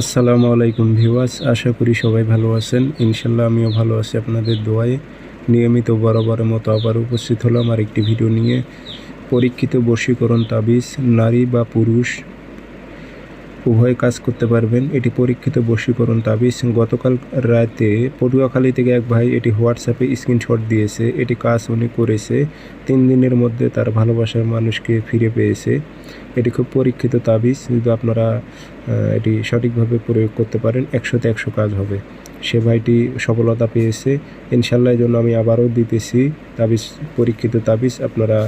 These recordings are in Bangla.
আসসালামু আলাইকুম ভিউয়ার্স, আশা করি সবাই ভালো আছেন। ইনশাল্লাহ আমিও ভালো আছি আপনাদের দোয়ায়। নিয়মিত বরাবরের মতো আবার উপস্থিত হলাম আর একটি ভিডিও নিয়ে। পরীক্ষিত বশীকরণ তাবিজ, নারী বা পুরুষ উভয় কাজ করতে পারবেন। এটি পরীক্ষিত বশীকরণ তাবিজ। গতকাল রাতে পটুয়াখালী থেকে এক ভাই এটি হোয়াটসঅ্যাপে স্ক্রিনশট দিয়েছে। এটি কাজ উনি করেছে। তিন দিনের মধ্যে তার ভালোবাসার মানুষকে ফিরে পেয়েছে। এটি খুব পরীক্ষিত তাবিজ। কিন্তু আপনারা এটি সঠিকভাবে প্রয়োগ করতে পারেন, একশোতে একশো কাজ হবে। সে ভাইটি সফলতা পেয়েছে। ইনশাল্লাহ জন্য আমি আবারও দিতেছি তাবিজ, পরীক্ষিত তাবিজ। আপনারা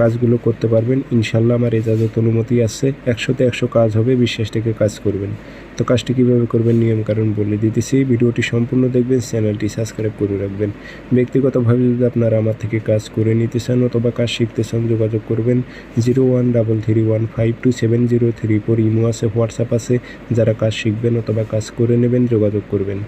কাজগুলো করতে পারবেন। ইনশাল্লাহ আমার এজাজত অনুমতি আছে। একশোতে একশো কাজ হবে, বিশ্বাস থেকে কাজ করবেন। তো কাজটি কীভাবে করবেন নিয়ম কারণ বলে দিতেছি। ভিডিওটি সম্পূর্ণ দেখবেন, চ্যানেলটি সাবস্ক্রাইব করে রাখবেন। ব্যক্তিগতভাবে যদি আপনারা আমার থেকে কাজ করে নিতে চান অথবা কাজ শিখতে চান, যোগাযোগ করবেন। Zero one double three one five two seven zero three four imo আছে, হোয়াটসঅ্যাপ আছে। যারা কাজ শিখবেন অথবা কাজ করে নেবেন, যোগাযোগ করবেন। করবেন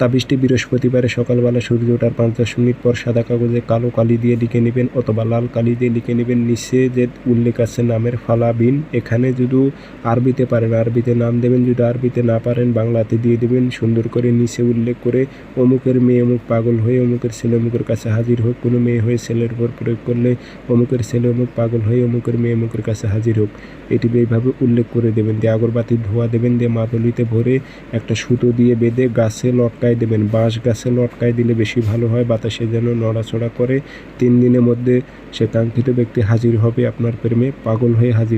তাবিজটি বৃহস্পতিবারে সকালবেলা সূর্য ওঠার পাঁচ দশ মিনিট পর সাদা কাগজে কালো কালি দিয়ে লিখে নেবেন অথবা লাল কালি দিয়ে লিখে নেবেন নিচে যে উল্লেখ আছে নামের ফালা বিন। এখানে যদি আরবিতে পারেন, আরবিতে নাম দেবেন, যদি আরবিতে না পারেন বাংলাতে দিয়ে দেবেন। সুন্দর করে নিচে উল্লেখ করে অমুকের মেয়ে অমুক পাগল হয়ে অমুকের ছেলে অমুকের কাছে হাজির হোক। কোনো মেয়ে হয়ে ছেলের উপর প্রয়োগ করলে অমুকের ছেলে অমুক পাগল হয়ে অমুকের মেয়ে অমুকের কাছে হাজির হোক। এটি এইভাবে উল্লেখ করে দেবেন। দিয়ে আগরবাতি ধোয়া দেবেন, দিয়ে মাদলিতে ভরে একটা সুতো দিয়ে বেঁধে গাছে লটকায় দেবেন। বাঁশ গাছে লটকাই দিলে বেশি ভালো হয়, বাতাসে যেন নড়াচড়া করে। তিন দিনের মধ্যে সে কাঙ্ক্ষিত ব্যক্তি হাজির হবে, আপনার প্রেমে পাগল হয়ে হাজির